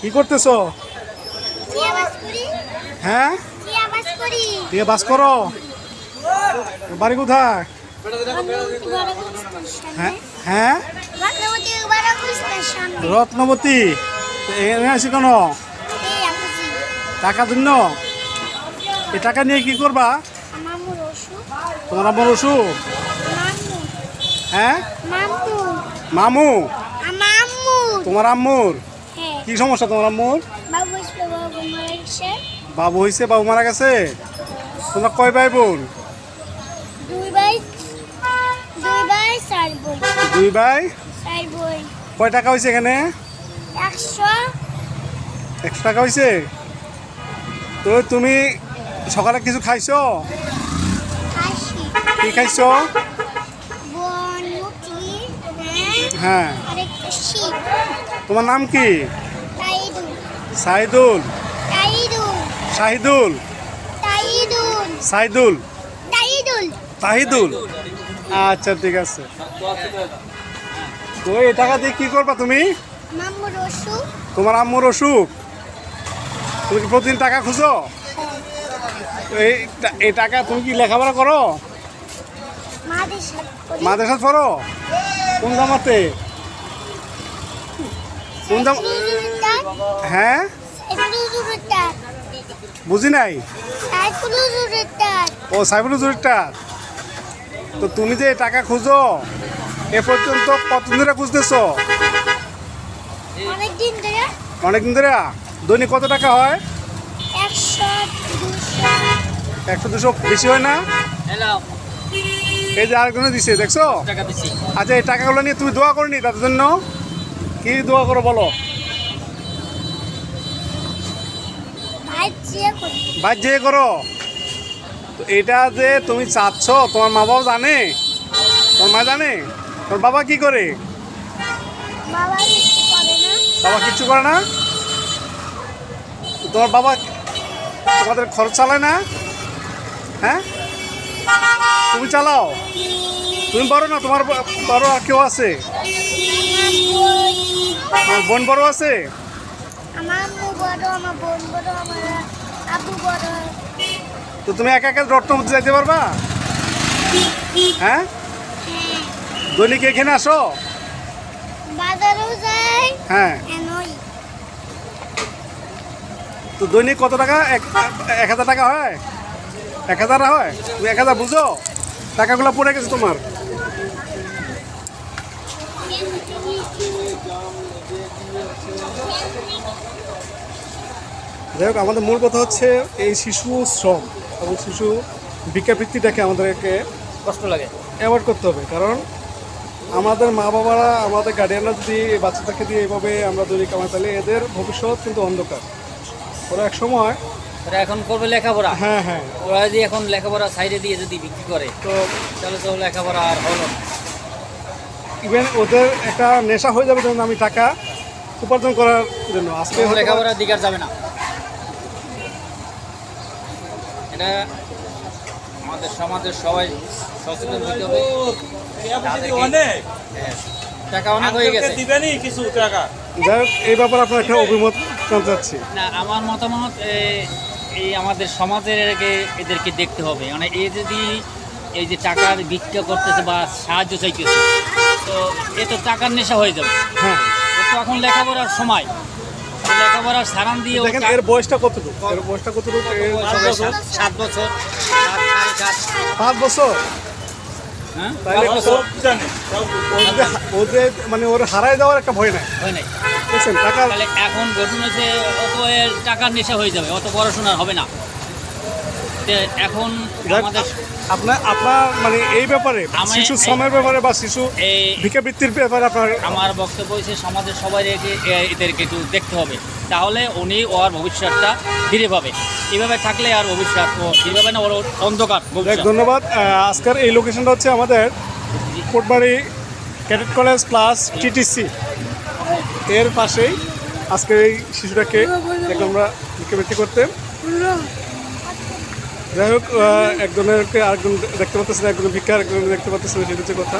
কি করতেছ? হ্যাঁ? দিয়ে বাস করো। বাড়ি কোথায়? হ্যাঁ? হ্যাঁ? রত্নবতী এখানে আছি কেন? টাকার জন্য? এই টাকা নিয়ে কি করবা? আমার তোমার অসুখ? মামু হ্যাঁ? মামু? আমার তোমার আম্মুর? কি সমস্যা তোমার আম্মুর বাবু হয়েছে বাবু মারা গেছে। তোমরা কয় ভাই বোন? দুই ভাই দুই ভাই চার বই দুই ভাই? চার বই কয় টাকা হয়েছে এখানে? একশো। একশো টাকা হয়েছে? তো তুমি সকালে কিছু খাইছো? কি খাইছো? হ্যাঁ হ্যাঁ। তোমার নাম কি? সাইদুল। শাহিদুল সাইদুল। তাহিদুল। আচ্ছা ঠিক আছে। তো এই টাকা দিয়ে কি করবা তুমি? তোমার আম্মুর অসুখ? তুমি কি প্রতিদিন টাকা খুঁজো? এই টাকা তুমি কি লেখাপড়া করি? মাদ্রাসা পড়ো? কোন জামাতে? কোন জামা হ্যাঁ? বুঝি নাই? ও সাইবুল জুরিটা তো তুমি যে টাকা খুঁজো এ পর্যন্ত কতদিন ধরে খুঁজতেছো? অনেকদিন ধরে। ধরে? দৈনিক কত টাকা হয়? একশো দুশো। বেশি হয় না? এই যে আরেকজনে দিছে দেখছ? আচ্ছা এই টাকাগুলো নিয়ে তুমি দোয়া করনি তাদের জন্য। কি দোয়া করো বলো? চেয়ে যে করো। তো এটা যে তুমি চাচ্ছ তোমার মা বাবা জানে? তোমার মা জানে? তোর বাবা কি করে? বাবা কিছু করে না। কিচ্ছু করে না? তোমার বাবা তোমাদের খরচ চালায় না? হ্যাঁ? তুমি চালাও। তুমি বড় না তোমার বড় আর কেউ আছে? বোন বড় আছে? আমার আম্মু বড় আমার বোন বড় আমার আবু বড়। তো তুমি একা একা রত্নবতী যাইতে পারবা? হ্যাঁ? হ্যাঁ। দৈনিক এখানে আসো? বাজারেও যাই হ্যাঁ। তো দৈনিক কত টাকা? এক এক হাজার টাকা হয়? এক হাজার হয়? তুমি এক হাজার বুঝো? টাকাগুলো পড়ে গেছে তোমার। যাই হোক আমাদের মূল কথা হচ্ছে এই শিশু শ্রম এবং শিশু ভিক্ষাবৃত্তিটাকে আমাদেরকে কষ্ট লাগে। অ্যাভয়েড করতে হবে। কারণ আমাদের মা বাবারা আমাদের গার্ডিয়ানরা যদি বাচ্চাদেরকে দিয়ে এইভাবে আমরা দৈনিক কামাই তাহলে এদের ভবিষ্যৎ কিন্তু অন্ধকার। ওরা এক সময় ওরা এখন করবে লেখাপড়া। হ্যাঁ হ্যাঁ। ওরা যদি এখন লেখাপড়া সাইডে দিয়ে যদি বিক্রি করে তো তাহলে তো লেখাপড়া আর হলো না। ইভেন ওদের একটা নেশা হয়ে যাবে যেমন আমি টাকা উপার্জন করার জন্য। আজকে লেখাপড়ার দিকে আর যাবে না। এটা আমাদের সমাজের সবাই সচেতন হতে হবে। অনেক। হ্যাঁ, টাকা অনেক হয়ে গেছে। দিবেনি কিছু টাকা। যাই হোক এই ব্যাপারে আপনার একটা অভিমত জানতে চাচ্ছি। না আমার মতামত এই আমাদের সমাজের একে এদেরকে দেখতে হবে। মানে এ যদি এই যে টাকার ভিক্ষা করতেছে বা সাহায্য চাইতেছে তো এ তো টাকার নেশা হয়ে যাবে। হ্যাঁ। ওর তো এখন লেখাপড়ার সময়। লেখাপড়ার সারান দিয়ে দেখেন এর বয়সটা কতটুকু? এর বয়সটা কতটুকু? সাত- বছর। পাঁচ বছর? হ্যাঁ? যে- যে মানে ওর হারায় যাওয়ার একটা ভয় নাই। হয় নাই। টাকা এখন ঘটনা অত টাকার নেশা হয়ে যাবে অত পড়াশোনা হবে না। এখন আমাদের আপনার আপনার মানে এই ব্যাপারে শিশু শ্রমের ব্যাপারে বা শিশু এই ভিক্ষাবৃত্তির ব্যাপারে আপনার আমার বক্তব্য হচ্ছে সমাজের সবাই এদেরকে একটু দেখতে হবে। তাহলে উনি ওর ভবিষ্যৎটা ফিরে পাবে। এভাবে থাকলে আর ভবিষ্যৎ ফিরে পাবে না ওর অন্ধকার ধন্যবাদ। আজকের এই লোকেশনটা হচ্ছে আমাদের Kotbari cadet college plus TTC এর পাশেই আজকের এই শিশুটাকে আমরা ভিক্ষাবৃত্তি করতে। যাই হোক একজনের আরেকজন দেখতে পাচ্ছেন একজন ভিক্ষা আরেকজন দেখতে পাচ্ছেন সেটা হচ্ছে কথা।